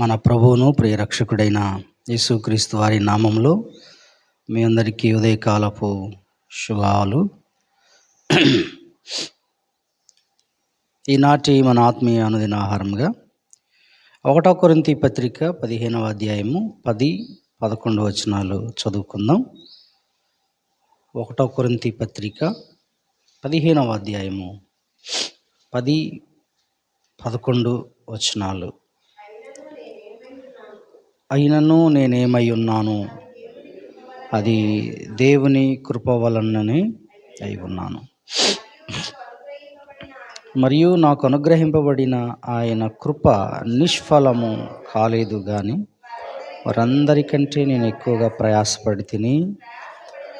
మన ప్రభువును ప్రియరక్షకుడైన యేసుక్రీస్తు వారి నామంలో మీ అందరికీ ఉదయకాలపు శుభాలు. ఈనాటి మన ఆత్మీయ అనుదిన ఆహారంగా ఒకటో కొరింతి పత్రిక పదిహేనవ అధ్యాయము పది పదకొండు వచనాలు చదువుకుందాం. ఒకటో కొరింతి పత్రిక పదిహేనవ అధ్యాయము పది పదకొండు వచనాలు. అయినను నేనేమై ఉన్నాను. అది దేవుని కృప వలననే అయి ఉన్నాను. మరియు నాకు అనుగ్రహింపబడిన ఆయన కృప నిష్ఫలము కాలేదు కానీ వారందరికంటే నేను ఎక్కువగా ప్రయాసపడి తిని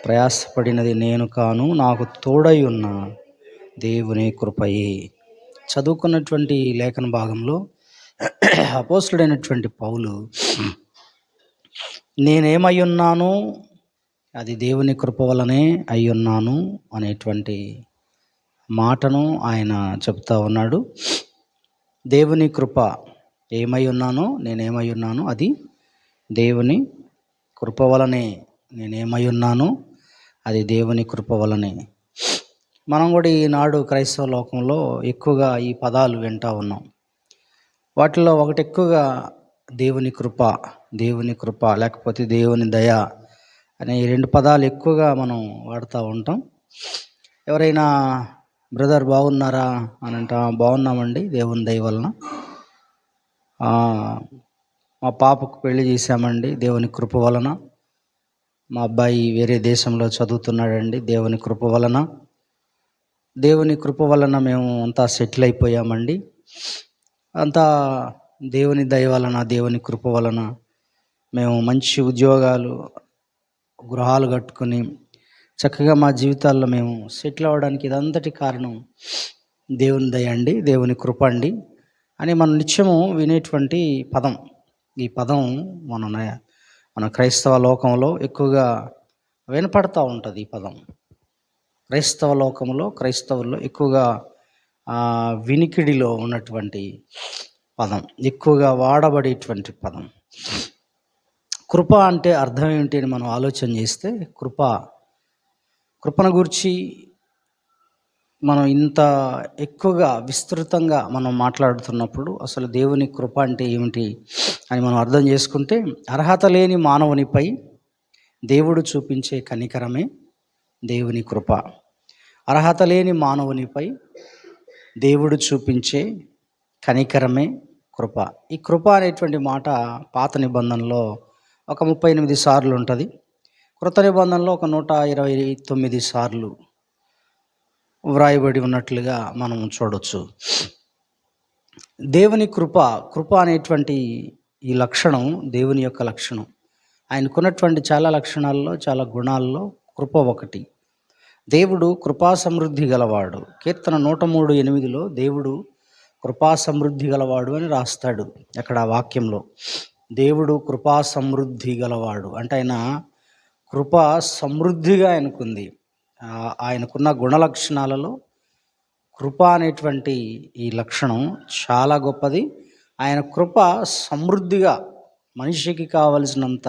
ప్రయాసపడినది నేను కాను నాకు తోడై ఉన్న దేవుని కృపయే. చదువుకున్నటువంటి లేఖన భాగంలో అపోసుడైనటువంటి పౌలు నేనేమై ఉన్నాను? అది దేవుని కృప వలనే అయ్యున్నాను అనేటువంటి మాటను ఆయన చెప్తా ఉన్నాడు. దేవుని కృప ఏమై ఉన్నానో నేనేమై ఉన్నాను అది దేవుని కృప వలనే నేనేమై ఉన్నాను అది దేవుని కృప వలనే. మనం కూడా ఈనాడు క్రైస్తవ లోకంలో ఎక్కువగా ఈ పదాలు వింటా ఉన్నాం. వాటిలో ఒకటి ఎక్కువగా దేవుని కృప దేవుని కృప లేకపోతే దేవుని దయ అనే ఈ రెండు పదాలు ఎక్కువగా మనం వాడుతూ ఉంటాం. ఎవరైనా బ్రదర్ బాగున్నారా? అని అంట బాగున్నామండి దేవుని దయ వలన. మా పాపకు పెళ్ళి చేశామండి దేవుని కృప వలన. మా అబ్బాయి వేరే దేశంలో చదువుతున్నాడండి దేవుని కృప వలన. దేవుని కృప వలన మేము అంతా సెటిల్ అయిపోయామండి. అంతా దేవుని దయ వలన దేవుని కృప వలన మేము మంచి ఉద్యోగాలు గృహాలు కట్టుకొని చక్కగా మా జీవితాల్లో మేము సెటిల్ అవ్వడానికి ఇదంతటి కారణం దేవుని దయ అండి దేవుని కృప అండి అని మనం నిత్యము వినేటువంటి పదం. ఈ పదం మన మన క్రైస్తవ లోకంలో ఎక్కువగా వినపడతా ఉంటుంది ఈ పదం. క్రైస్తవ లోకంలో క్రైస్తవుల్లో ఎక్కువగా వినికిడిలో ఉన్నటువంటి పదం ఎక్కువగా వాడబడేటువంటి పదం. కృప అంటే అర్థం ఏంటి అని మనం ఆలోచన చేస్తే కృప కృపను గురించి మనం ఇంత ఎక్కువగా విస్తృతంగా మనం మాట్లాడుతున్నప్పుడు అసలు దేవుని కృప అంటే ఏమిటి అని మనం అర్థం చేసుకుంటే అర్హత లేని మానవునిపై దేవుడు చూపించే కనికరమే దేవుని కృప. అర్హత లేని మానవునిపై దేవుడు చూపించే కనికరమే కృప. ఈ కృప అనేటువంటి మాట పాత నిబంధనలో ఒక ముప్పై ఎనిమిది సార్లు ఉంటుంది. కృత నిబంధనలో ఒక నూట ఇరవై తొమ్మిది సార్లు వ్రాయబడి ఉన్నట్లుగా మనం చూడవచ్చు దేవుని కృప కృప అనేటువంటి ఈ లక్షణం దేవుని యొక్క లక్షణం. ఆయనకున్నటువంటి చాలా లక్షణాల్లో చాలా గుణాల్లో కృప ఒకటి. దేవుడు కృపా సమృద్ధి గలవాడు. కీర్తన నూట మూడు ఎనిమిదిలో దేవుడు కృపా సమృద్ధి గలవాడు అని రాస్తాడు అక్కడ ఆ వాక్యంలో. దేవుడు కృపా సమృద్ధి గలవాడు అంటే ఆయన కృప సమృద్ధిగా ఆయనకుంది ఆయనకున్న గుణ లక్షణాలలో కృప అనేటువంటి ఈ లక్షణం చాలా గొప్పది. ఆయన కృప సమృద్ధిగా మనిషికి కావలసినంత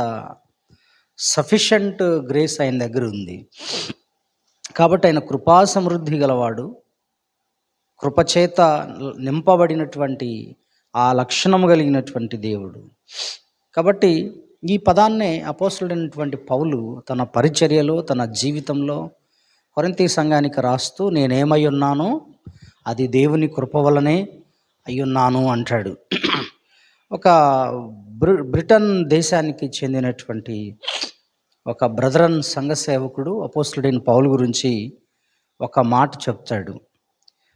సఫిషియంట్ గ్రేస్ ఆయన దగ్గర ఉంది. కాబట్టి ఆయన కృపా సమృద్ధి గలవాడు. కృపచేత నింపబడినటువంటి ఆ లక్షణం కలిగినటువంటి దేవుడు. కాబట్టి ఈ పదాన్నే అపోసుడైనటువంటి పౌలు తన పరిచర్యలో తన జీవితంలో కొరంతి సంఘానికి రాస్తూ నేనేమై ఉన్నానో అది దేవుని కృప వలనే అయ్యున్నాను అంటాడు. ఒక బ్రిటన్ దేశానికి చెందినటువంటి ఒక బ్రదరన్ సంఘ సేవకుడు అపోస్తుడైన పౌలు గురించి ఒక మాట చెప్తాడు.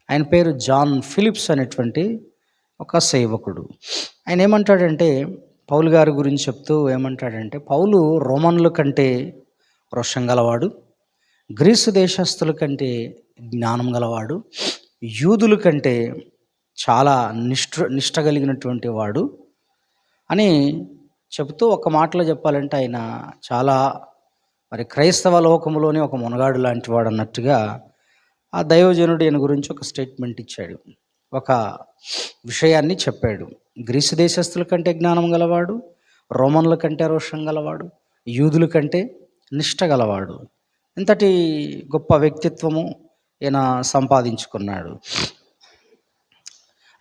ఆయన పేరు జాన్ ఫిలిప్స్ అనేటువంటి ఒక సేవకుడు. ఆయన ఏమంటాడంటే పౌలు గారి గురించి చెప్తూ ఏమంటాడంటే పౌలు రోమన్ల కంటే రోషం గలవాడు గ్రీసు దేశస్తుల కంటే జ్ఞానం గలవాడు యూదుల కంటే చాలా నిష్ఠ నిష్ట కలిగినటువంటి వాడు అని చెబుతూ ఒక మాటలో చెప్పాలంటే ఆయన చాలా మరి క్రైస్తవ లోకంలోనే ఒక మునగాడు లాంటి వాడు అన్నట్టుగా ఆ దైవజనుడు ఈయన గురించి ఒక స్టేట్మెంట్ ఇచ్చాడు. ఒక విషయాన్ని చెప్పాడు. గ్రీసు దేశస్తుల కంటే జ్ఞానం గలవాడు రోమన్ల కంటే రోషం గలవాడు యూదుల కంటే నిష్ట గలవాడు. ఇంతటి గొప్ప వ్యక్తిత్వము ఈయన సంపాదించుకున్నాడు.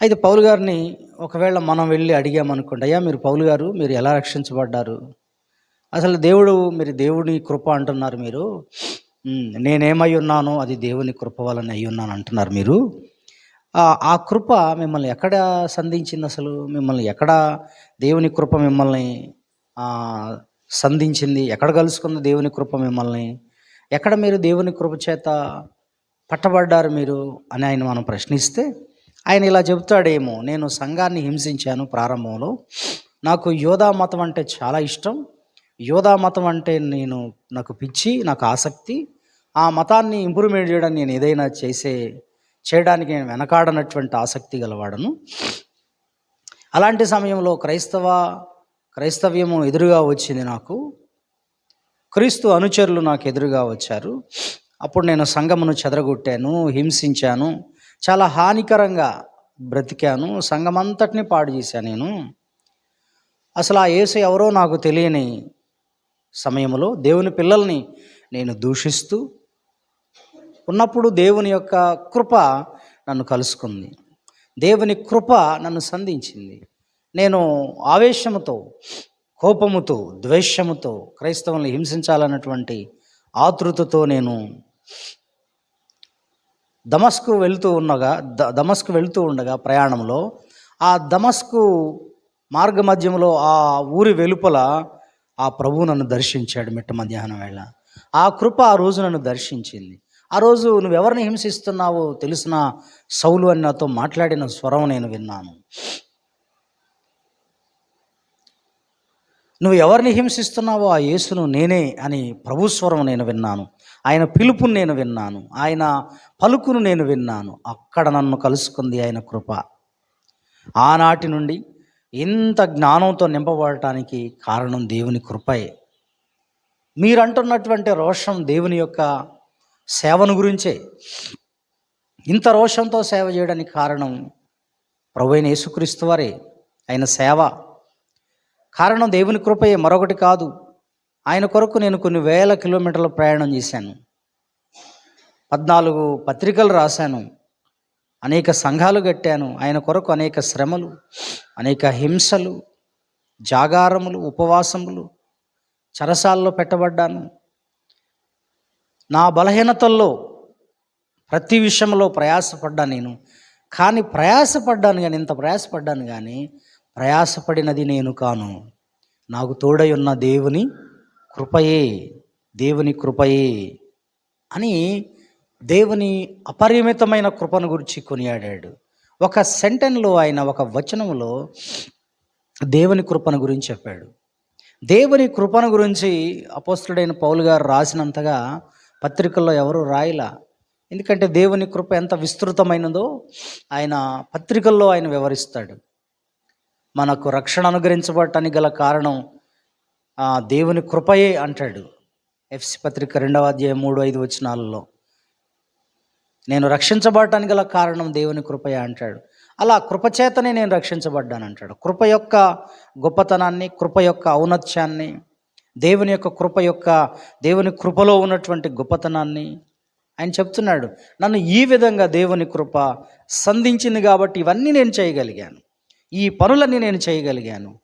అయితే పౌలు గారిని ఒకవేళ మనం వెళ్ళి అడిగామనుకోండి అయ్యా మీరు పౌలు గారు మీరు ఎలా రక్షించబడ్డారు? అసలు దేవుడు మీరు దేవుని కృప అంటున్నారు మీరు. నేనేమై ఉన్నానో అది దేవుని కృప వలన అయి ఉన్నాను అంటున్నారు మీరు. ఆ- కృప మిమ్మల్ని ఎక్కడ సంధించింది అసలు? మిమ్మల్ని ఎక్కడ దేవుని కృప మిమ్మల్ని సంధించింది? ఎక్కడ కలుసుకుంది దేవుని కృప మిమ్మల్ని? ఎక్కడ మీరు దేవుని కృప చేత పట్టబడ్డారు మీరు? అని ఆయన మనం ప్రశ్నిస్తే ఆయన ఇలా చెబుతాడేమో నేను సంఘాన్ని హింసించాను ప్రారంభంలో. నాకు యోధా మతం అంటే చాలా ఇష్టం. యోధా మతం అంటే నేను నాకు పిచ్చి నాకు ఆసక్తి. ఆ మతాన్ని ఇంప్రూవ్మెంట్ చేయడానికి నేను ఏదైనా చేసే చేయడానికి నేను వెనకాడనటువంటి ఆసక్తి గలవాడను. అలాంటి సమయంలో క్రైస్తవ క్రైస్తవ్యము ఎదురుగా వచ్చింది నాకు. క్రీస్తు అనుచరులు నాకు ఎదురుగా వచ్చారు. అప్పుడు నేను సంఘమును చెదరగొట్టాను హింసించాను. చాలా హానికరంగా బ్రతికాను సంఘమంతటిని పాడు చేశాను నేను. అసలు ఆ యేసు ఎవరో నాకు తెలియని సమయంలో దేవుని పిల్లల్ని నేను దూషిస్తూ ఉన్నప్పుడు దేవుని యొక్క కృప నన్ను కలుసుకుంది. దేవుని కృప నన్ను సంధించింది. నేను ఆవేశముతో కోపముతో ద్వేషముతో క్రైస్తవుల్ని హింసించాలన్నటువంటి ఆతృతతో నేను దమస్కు వెళ్తూ ఉండగా ద దమస్కు వెళ్తూ ఉండగా ప్రయాణంలో ఆ దమస్కు మార్గ మధ్యంలో ఆ ఊరి వెలుపల ఆ ప్రభువు నన్ను దర్శించాడు మిట్ట మధ్యాహ్నం వేళ. ఆ కృప ఆ రోజు నన్ను దర్శించింది. ఆ రోజు నువ్వు ఎవరిని హింసిస్తున్నావో తెలిసిన సౌలు అని నాతో మాట్లాడిన స్వరం నేను విన్నాను. నువ్వు ఎవరిని హింసిస్తున్నావో ఆ యేసును నేనే అని ప్రభుస్వరం నేను విన్నాను. ఆయన పిలుపును నేను విన్నాను. ఆయన పలుకును నేను విన్నాను. అక్కడ నన్ను కలుసుకుంది ఆయన కృప. ఆనాటి నుండి ఇంత జ్ఞానంతో నింపబడటానికి కారణం దేవుని కృపయే. మీరంటున్నటువంటి రోషం దేవుని యొక్క సేవను గురించే. ఇంత రోషంతో సేవ చేయడానికి కారణం ప్రభు అయిన యేసుక్రీస్తు వారే. ఆయన సేవ కారణం దేవుని కృపయే మరొకటి కాదు. ఆయన కొరకు నేను కొన్ని వేల కిలోమీటర్ల ప్రయాణం చేశాను. పద్నాలుగు పత్రికలు రాశాను. అనేక సంఘాలు కట్టాను. ఆయన కొరకు అనేక శ్రమలు అనేక హింసలు జాగారములు ఉపవాసములు చరసాల్లో పెట్టబడ్డాను. నా బలహీనతల్లో ప్రతి విషయంలో ప్రయాసపడ్డాను నేను. కానీ ప్రయాసపడ్డాను కానీ ఇంత ప్రయాసపడ్డాను కానీ ప్రయాసపడినది నేను కాను. నాకు తోడై ఉన్న దేవుని కృపయే దేవుని కృపయే అని దేవుని అపరిమితమైన కృపను గురించి కొనియాడాడు. ఒక సెంటెన్లో ఆయన ఒక వచనంలో దేవుని కృపను గురించి చెప్పాడు. దేవుని కృపను గురించి అపోస్తుడైన పౌలు గారు రాసినంతగా పత్రికల్లో ఎవరు రాయలా? ఎందుకంటే దేవుని కృప ఎంత విస్తృతమైనదో ఆయన పత్రికల్లో ఆయన వివరిస్తాడు. మనకు రక్షణ అనుగ్రహించబడటానికి గల కారణం దేవుని కృపయే అంటాడు. ఎఫ్సి పత్రిక రెండవ అధ్యాయం మూడు ఐదు వచనాలలో. నేను రక్షించబడటానికి గల కారణం దేవుని కృపయే అంటాడు. అలా కృపచేతనే నేను రక్షించబడ్డాను అంటాడు. కృప యొక్క గొప్పతనాన్ని కృప యొక్క ఔన్నత్యాన్ని దేవుని యొక్క కృప యొక్క దేవుని కృపలో ఉన్నటువంటి గొప్పతనాన్ని ఆయన చెప్తున్నాడు. నన్ను ఈ విధంగా దేవుని కృప సంధించింది కాబట్టి ఇవన్నీ నేను చేయగలిగాను. ఈ పనులన్నీ నేను చేయగలిగాను.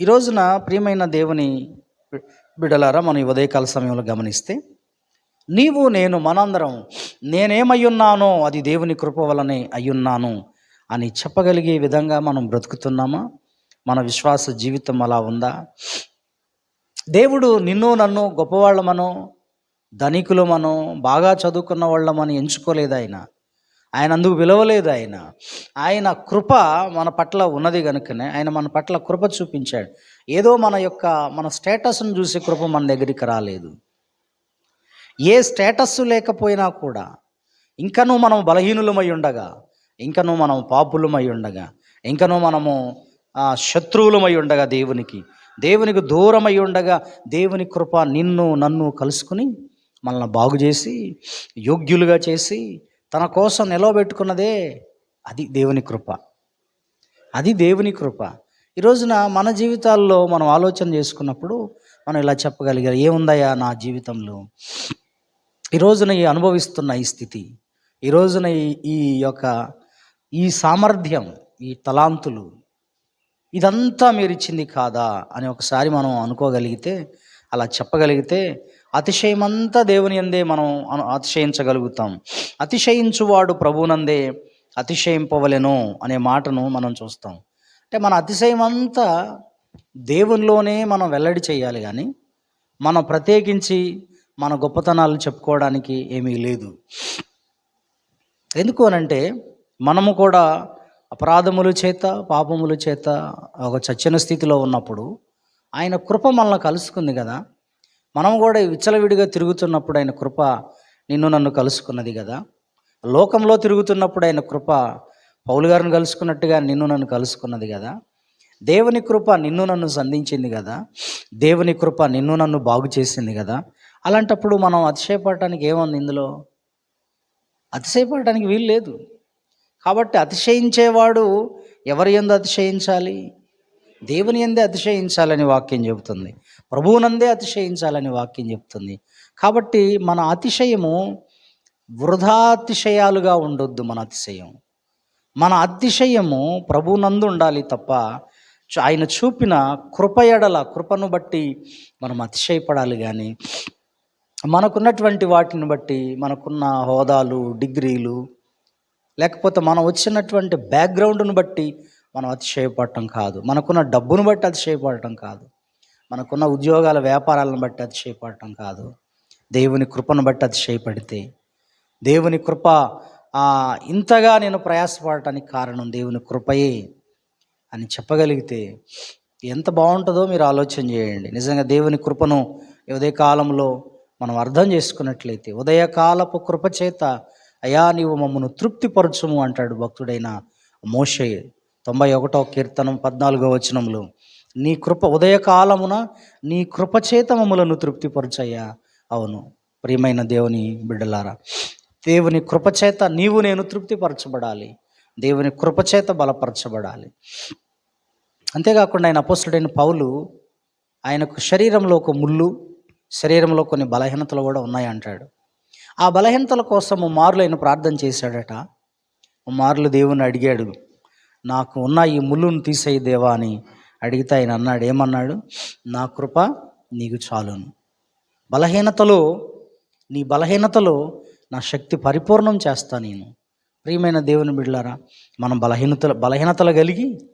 ఈ రోజున ప్రియమైన దేవుని బిడలారా మనం ఈ ఉదయకాల సమయంలో గమనిస్తే నీవు నేను మనందరం నేనేమయ్యున్నానో అది దేవుని కృప వలనే అయ్యున్నాను అని చెప్పగలిగే విధంగా మనం బ్రతుకుతున్నామా? మన విశ్వాస జీవితం అలా ఉందా? దేవుడు నిన్ను నన్ను గొప్పవాళ్ళమనో ధనికులమనో బాగా చదువుకున్న వాళ్ళమని ఎంచుకోలేదు ఆయన. ఆయన అందుకు విలువలేదు ఆయన. ఆయన కృప మన పట్ల ఉన్నది కనుకనే ఆయన మన పట్ల కృప చూపించాడు. ఏదో మన యొక్క మన స్టేటస్ను చూసి కృప మన దగ్గరికి రాలేదు. ఏ స్టేటస్ లేకపోయినా కూడా ఇంకనూ మనం బలహీనులమై ఉండగా ఇంకనూ మనం పాపులమై ఉండగా ఇంకనూ మనము శత్రువులమై ఉండగా దేవునికి దేవునికి దూరమై ఉండగా దేవుని కృప నిన్ను నన్ను కలుసుకుని మనల్ని బాగు చేసి యోగ్యులుగా చేసి తన కోసం నిలవబెట్టుకున్నదే అది దేవుని కృప. అది దేవుని కృప. ఈ రోజున మన జీవితాల్లో మనం ఆలోచన చేసుకున్నప్పుడు మనం ఇలా చెప్పగలిగారు ఏముందయ్యా నా జీవితంలో? ఈ రోజున ఈ అనుభవిస్తున్న ఈ స్థితి ఈ రోజున ఈ- ఈ యొక్క ఈ సామర్థ్యం ఈ తలాంతులు ఇదంతా మీరు ఇచ్చింది కాదా అని ఒకసారి మనం అనుకోగలిగితే అలా చెప్పగలిగితే అతిశయమంతా దేవుని అందే మనం అను- అతిశయించగలుగుతాం. అతిశయించువాడు ప్రభువునందే అతిశయింపవలెను అనే మాటను మనం చూస్తాం. అంటే మన అతిశయం అంతా దేవునిలోనే మనం వెల్లడి చేయాలి కానీ మనం ప్రత్యేకించి మన గొప్పతనాలు చెప్పుకోవడానికి ఏమీ లేదు. ఎందుకు అనంటే మనము కూడా అపరాధముల చేత పాపముల చేత ఒక చచ్చిన స్థితిలో ఉన్నప్పుడు ఆయన కృప మనల్ని కలుసుకుంది కదా. మనం కూడా విచ్చలవిడిగా తిరుగుతున్నప్పుడు ఆయన కృప నిన్ను నన్ను కలుసుకున్నది కదా. లోకంలో తిరుగుతున్నప్పుడు ఆయన కృప పౌలు గారిని కలుసుకున్నట్టుగా నిన్ను నన్ను కలుసుకున్నది కదా. దేవుని కృప నిన్ను నన్ను సంధించింది కదా. దేవుని కృప నిన్ను నన్ను బాగు చేసింది కదా. అలాంటప్పుడు మనం అతిశయపడటానికి ఏముంది ఇందులో? అతిశయపడటానికి వీలు లేదు. కాబట్టి అతిశయించేవాడు ఎవరి ఎందు అతిశయించాలి? దేవుని ఎందే అతిశయించాలని వాక్యం చెబుతుంది. ప్రభువునందే అతిశయించాలని వాక్యం చెబుతుంది. కాబట్టి మన అతిశయము వృధాతిశయాలుగా ఉండొద్దు మన అతిశయం. మన అతిశయము ప్రభునందు ఉండాలి తప్ప ఆయన చూపిన కృప ఎడల కృపను బట్టి మనం అతిశయపడాలి కానీ మనకున్నటువంటి వాటిని బట్టి మనకున్న హోదాలు డిగ్రీలు లేకపోతే మనం వచ్చినటువంటి బ్యాక్గ్రౌండ్ను బట్టి మనం అతిశయపడటం కాదు. మనకున్న డబ్బును బట్టి అతిశయపడటం కాదు. మనకున్న ఉద్యోగాల వ్యాపారాలను బట్టి అతిశయపడటం కాదు. దేవుని కృపను బట్టి అతిశయపడితే దేవుని కృప ఇంతగా నేను ప్రయాసపడటానికి కారణం దేవుని కృపయే అని చెప్పగలిగితే ఎంత బాగుంటుందో మీరు ఆలోచన చేయండి. నిజంగా దేవుని కృపను ఉదయ ఉదయకాలంలో మనం అర్థం చేసుకున్నట్లయితే ఉదయకాలపు కృప చేత అయా నీవు మమ్మను తృప్తిపరచుము అంటాడు భక్తుడైన మోషయ్య తొంభై ఒకటో కీర్తనం పద్నాలుగో వచనంలో నీ కృప ఉదయకాలమున నీ కృపచేత మమ్మలను తృప్తిపరచయ్యా. అవును ప్రియమైన దేవుని బిడ్డలారా దేవుని కృపచేత నీవు నేను తృప్తిపరచబడాలి. దేవుని కృపచేత బలపరచబడాలి. అంతేకాకుండా ఆయన అపోస్తుడైన పౌలు ఆయనకు శరీరంలో ఒక ముళ్ళు శరీరంలో కొన్ని బలహీనతలు కూడా ఉన్నాయి అంటాడు ఆ బలహీనతల కోసం మారులు ఆయన ప్రార్థన చేశాడట. మారులు దేవుని అడిగాడు. నాకు ఉన్న ఈ ముళ్ళును తీసేయి దేవా అని అడిగితే ఆయన అన్నాడు ఏమన్నాడు? నా కృప నీకు చాలును. బలహీనతలో నీ బలహీనతలో నా శక్తి పరిపూర్ణం చేస్తా నేను. ప్రియమైన దేవుని బిడ్డలారా మనం బలహీనతలు బలహీనతలు కలిగి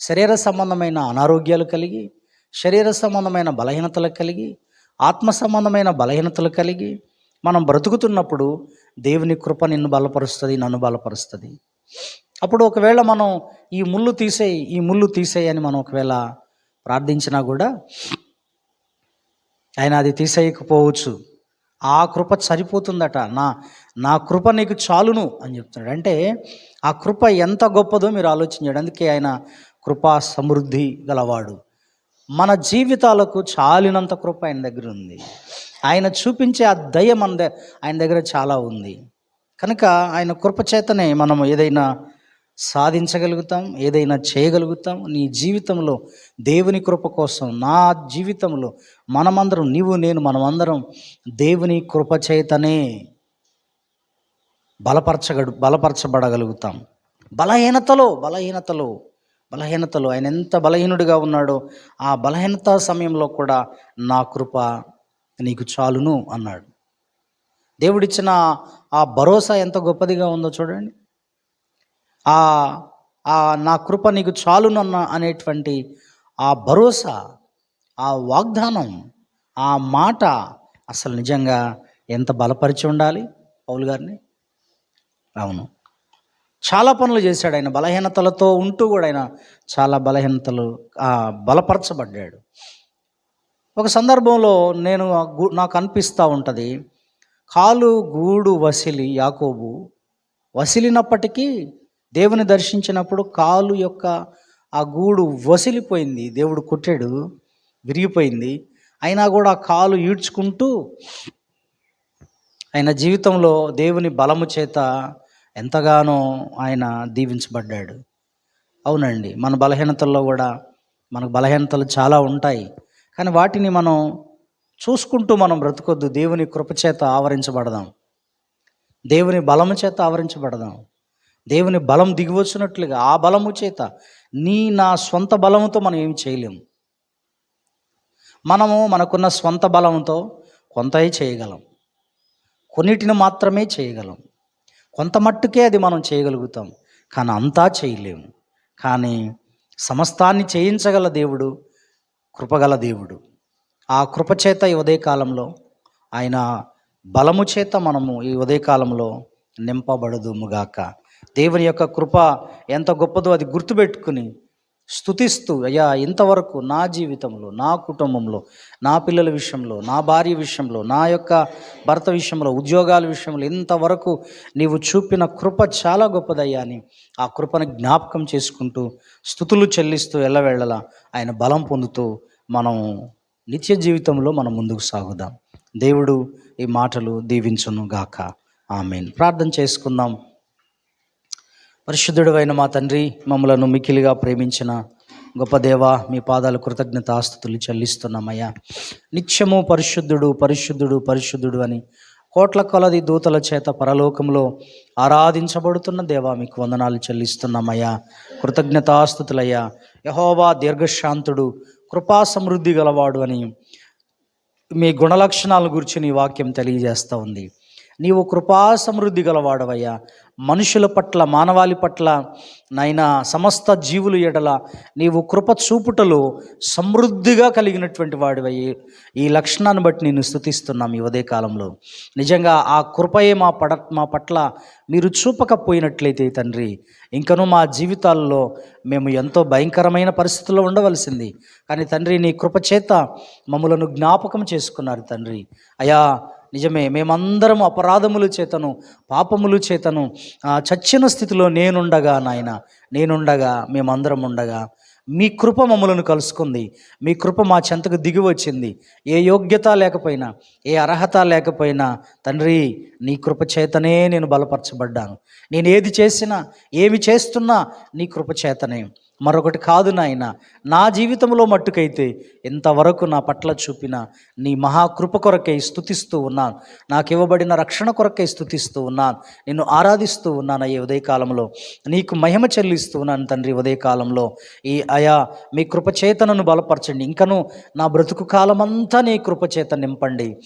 శరీర సంబంధమైన అనారోగ్యాలు కలిగి శరీర సంబంధమైన బలహీనతలు కలిగి ఆత్మ సంబంధమైన బలహీనతలు కలిగి మనం బ్రతుకుతున్నప్పుడు దేవుని కృప నిన్ను బలపరుస్తుంది నన్ను బలపరుస్తుంది. అప్పుడు ఒకవేళ మనం ఈ ముళ్ళు తీసేయి ఈ ముళ్ళు తీసేయి అని మనం ఒకవేళ ప్రార్థించినా కూడా ఆయన అది తీసేయకపోవచ్చు. ఆ కృప సరిపోతుందట. నా నా కృప నీకు చాలును అని చెప్తున్నాడు. అంటే ఆ కృప ఎంత గొప్పదో మీరు ఆలోచించాడు. అందుకే ఆయన కృపా సమృద్ధి గలవాడు. మన జీవితాలకు చాలినంత కృప ఆయన దగ్గర ఉంది. ఆయన చూపించే ఆ దయ మన ఆయన దగ్గర చాలా ఉంది. కనుక ఆయన కృప చేతనే మనం ఏదైనా సాధించగలుగుతాం ఏదైనా చేయగలుగుతాం. నీ జీవితంలో దేవుని కృప కోసం నా జీవితంలో మనమందరం నీవు నేను మనమందరం దేవుని కృప చేతనే బలపరచగడు బలపరచబడగలుగుతాం. బలహీనతలో బలహీనతలో బలహీనతలో ఆయన ఎంత బలహీనుడిగా ఉన్నాడో ఆ బలహీనత సమయంలో కూడా నా కృప నీకు చాలును అన్నాడు. దేవుడిచ్చిన ఆ భరోసా ఎంత గొప్పదిగా ఉందో చూడండి. నా కృప నీకు చాలునన్న అనేటువంటి ఆ భరోసా ఆ వాగ్దానం ఆ మాట అసలు నిజంగా ఎంత బలపరిచి ఉండాలి? పౌలు గారిని? అవును. చాలా పనులు చేశాడు ఆయన. బలహీనతలతో ఉంటూ కూడా ఆయన చాలా బలహీనతలు బలపరచబడ్డాడు. ఒక సందర్భంలో నేను నాకు అనిపిస్తూ ఉంటుంది కాలు గూడు వసిలి యాకోబు వసిలినప్పటికీ దేవుని దర్శించినప్పుడు కాలు యొక్క ఆ గూడు వసిలిపోయింది. దేవుడు కొట్టాడు విరిగిపోయింది. అయినా కూడా ఆ కాలు ఈడ్చుకుంటూ ఆయన జీవితంలో దేవుని బలము చేత ఎంతగానో ఆయన దీవించబడ్డాడు. అవునండి మన బలహీనతల్లో కూడా మనకు బలహీనతలు చాలా ఉంటాయి. కానీ వాటిని మనం చూసుకుంటూ మనం బ్రతకొద్దు. దేవుని కృపచేత ఆవరించబడదాం. దేవుని బలము చేత ఆవరించబడదాం. దేవుని బలం దిగివచ్చినట్లుగా ఆ బలము చేత నీ నా స్వంత బలముతో మనం ఏమి చేయలేము. మనము మనకున్న స్వంత బలంతో కొంతయి చేయగలం. కొన్నిటిని మాత్రమే చేయగలం. కొంత మట్టుకే అది మనం చేయగలుగుతాం. కానీ అంతా చేయలేము. కానీ సమస్తాన్ని చేయించగల దేవుడు కృపగల దేవుడు. ఆ కృపచేత ఈ ఉదయకాలంలో ఆయన బలము చేత మనము ఈ ఉదయకాలంలో నింపబడదుముగాక దేవుని యొక్క కృప ఎంత గొప్పదో అది గుర్తుపెట్టుకుని స్థుతిస్తూ అయ్యా ఇంతవరకు నా జీవితంలో నా కుటుంబంలో నా పిల్లల విషయంలో నా భార్య విషయంలో నా యొక్క భర్త విషయంలో ఉద్యోగాల విషయంలో ఇంతవరకు నీవు చూపిన కృప చాలా గొప్పదయ్యా అని ఆ కృపను జ్ఞాపకం చేసుకుంటూ స్థుతులు చెల్లిస్తూ ఎల్లవేళలా ఆయన బలం పొందుతూ మనం నిత్య జీవితంలో మనం ముందుకు సాగుదాం. దేవుడు ఈ మాటలు దీవించును గాక ఆమెన్. ప్రార్థన చేసుకుందాం. పరిశుద్ధుడు అయిన మా తండ్రి మమ్మలను మికిలిగా ప్రేమించిన గొప్ప దేవ మీ పాదాలు కృతజ్ఞత ఆస్తుతులు చెల్లిస్తున్నామయ్యా. నిత్యము పరిశుద్ధుడు పరిశుద్ధుడు పరిశుద్ధుడు అని కోట్ల కొలది దూతల చేత పరలోకంలో ఆరాధించబడుతున్న దేవా మీకు వందనాలు చెల్లిస్తున్నామయ్యా. కృతజ్ఞతాస్తుతులయ్యా యహోవా దీర్ఘశాంతుడు కృపా సమృద్ధి గలవాడు అని మీ గుణలక్షణాల గురించి నీ వాక్యం తెలియజేస్తూ ఉంది. నీవు కృపా సమృద్ధి గలవాడవయ్యా. మనుషుల పట్ల మానవాళి పట్ల నైనా సమస్త జీవులు ఎడల నీవు కృప చూపుటలో సమృద్ధిగా కలిగినటువంటి వాడివయ్యి. ఈ లక్షణాన్ని బట్టి నేను స్థుతిస్తున్నాం ఈ ఉదయ కాలంలో నిజంగా ఆ కృపయే మా పడ మా పట్ల మీరు చూపకపోయినట్లయితే తండ్రి ఇంకనూ మా జీవితాల్లో మేము ఎంతో భయంకరమైన పరిస్థితుల్లో ఉండవలసింది. కానీ తండ్రి నీ కృపచేత మమ్మలను జ్ఞాపకం చేసుకున్నారు తండ్రి. అయా నిజమే మేమందరం అపరాధములు చేతను పాపములు చేతను చచ్చిన స్థితిలో నేనుండగా నాయన నేనుండగా మేమందరం ఉండగా. మీ కృప మమ్మలను కలుసుకుంది మీ కృప మా చెంతకు దిగి వచ్చింది. ఏ యోగ్యత లేకపోయినా ఏ అర్హత లేకపోయినా తండ్రి నీ కృప చేతనే నేను బలపరచబడ్డాను. నేను ఏది చేసినా ఏమి చేస్తున్నా నీ కృప చేతనే. మరొకటి కాదు నాయన నా జీవితంలో మట్టుకైతే ఇంతవరకు నా పట్ల చూపిన నీ మహాకృప కొరకై స్థుతిస్తూ ఉన్నాను. నాకు ఇవ్వబడిన రక్షణ కొరకై స్థుతిస్తూ ఉన్నాను. నిన్ను ఆరాధిస్తూ ఉన్నాను అయ్యే ఉదయకాలంలో. నీకు మహిమ చెల్లిస్తూ ఉన్నాను తండ్రి ఉదయకాలంలో. ఈ అయా మీ కృపచేతనను బలపరచండి. ఇంకను నా బ్రతుకు కాలమంతా నీ కృపచేత నింపండి.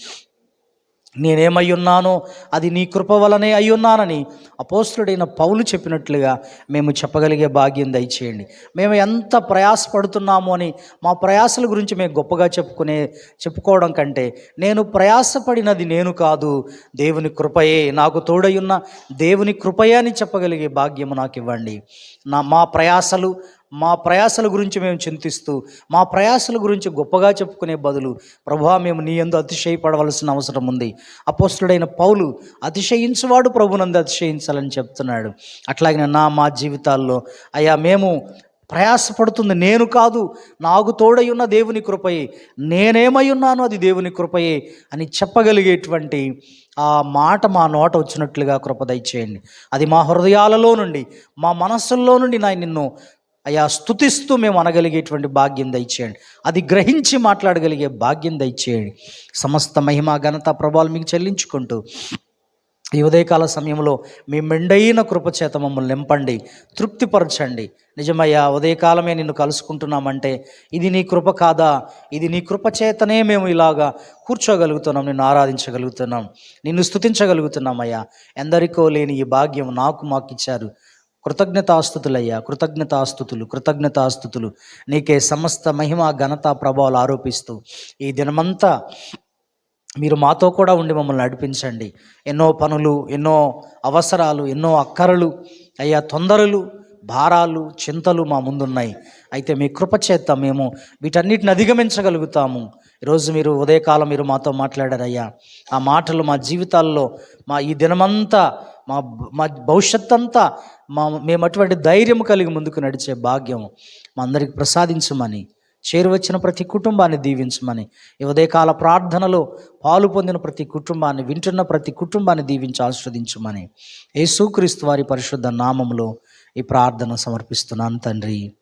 నేనేమై ఉన్నానో అది నీ కృప వలనే అయ్యున్నానని అపోస్తుడైన పౌలు చెప్పినట్లుగా మేము చెప్పగలిగే భాగ్యం దయచేయండి. మేము ఎంత ప్రయాసపడుతున్నాము అని మా ప్రయాసల గురించి మేము గొప్పగా చెప్పుకునే చెప్పుకోవడం కంటే నేను ప్రయాసపడినది నేను కాదు దేవుని కృపయే. నాకు తోడయున్న దేవుని కృపయే అని చెప్పగలిగే భాగ్యము నాకు ఇవ్వండి నా మా ప్రయాసలు మా ప్రయాసల గురించి మేము చింతిస్తూ మా ప్రయాసల గురించి గొప్పగా చెప్పుకునే బదులు ప్రభా మేము నీ యందు అతిశయపడవలసిన అవసరం ఉంది. అపోస్తుడైన పౌలు అతిశయించువాడు ప్రభునందు అతిశయించాలని చెప్తున్నాడు. అట్లాగే నా మా జీవితాల్లో అయ్యా మేము ప్రయాసపడుతుంది నేను కాదు నాకు తోడై ఉన్న దేవుని కృపయే నేనేమై ఉన్నానో అది దేవుని కృపయే అని చెప్పగలిగేటువంటి ఆ మాట మా నోట వచ్చినట్లుగా కృప దయచేయండి. అది మా హృదయాలలో నుండి మా మనస్సుల్లో నుండి నా నిన్ను అయా స్థుతిస్తూ మేము అనగలిగేటువంటి భాగ్యం దయచేయండి. అది గ్రహించి మాట్లాడగలిగే భాగ్యం దయచేయండి. సమస్త మహిమ ఘనత ప్రభావాలు మీకు చెల్లించుకుంటూ ఈ ఉదయకాల సమయంలో మీ మెండైన కృపచేత మమ్మల్ని నింపండి తృప్తిపరచండి. నిజమయ్యా ఉదయకాలమే నిన్ను కలుసుకుంటున్నామంటే ఇది నీ కృప కాదా? ఇది నీ కృపచేతనే మేము ఇలాగా కూర్చోగలుగుతున్నాం నిన్ను ఆరాధించగలుగుతున్నాం నిన్ను స్థుతించగలుగుతున్నామయ్యా ఎందరికో లేని ఈ భాగ్యం నాకు మాకు కృతజ్ఞతాస్థుతులయ్యా కృతజ్ఞతాస్థుతులు కృతజ్ఞతాస్థుతులు నీకే సమస్త మహిమ ఘనత ప్రభావాలు ఆరోపిస్తూ ఈ దినమంతా మీరు మాతో కూడా ఉండి మమ్మల్ని నడిపించండి. ఎన్నో పనులు ఎన్నో అవసరాలు ఎన్నో అక్కరలు అయ్యా తొందరలు భారాలు చింతలు మా ముందున్నాయి. అయితే మీ కృపచేత మేము వీటన్నిటిని అధిగమించగలుగుతాము. ఈరోజు మీరు ఉదయకాలం మీరు మాతో మాట్లాడారయ్యా. ఆ మాటలు మా జీవితాల్లో మా ఈ దినమంతా మా మా భవిష్యత్ అంతా మా మేము అటువంటి ధైర్యం కలిగి ముందుకు నడిచే భాగ్యం మా అందరికి ప్రసాదించమని చేరువచ్చిన ప్రతి కుటుంబాన్ని దీవించమని ఈ ఉదయకాల ప్రార్థనలో పాలు పొందిన ప్రతి కుటుంబాన్ని వింటున్న ప్రతి కుటుంబాన్ని దీవించి ఆస్వాదించమని యేసుక్రీస్తు వారి పరిశుద్ధ నామములో ఈ ప్రార్థన సమర్పిస్తున్నాను తండ్రి.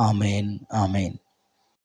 ఆమెన్. ఆమెన్.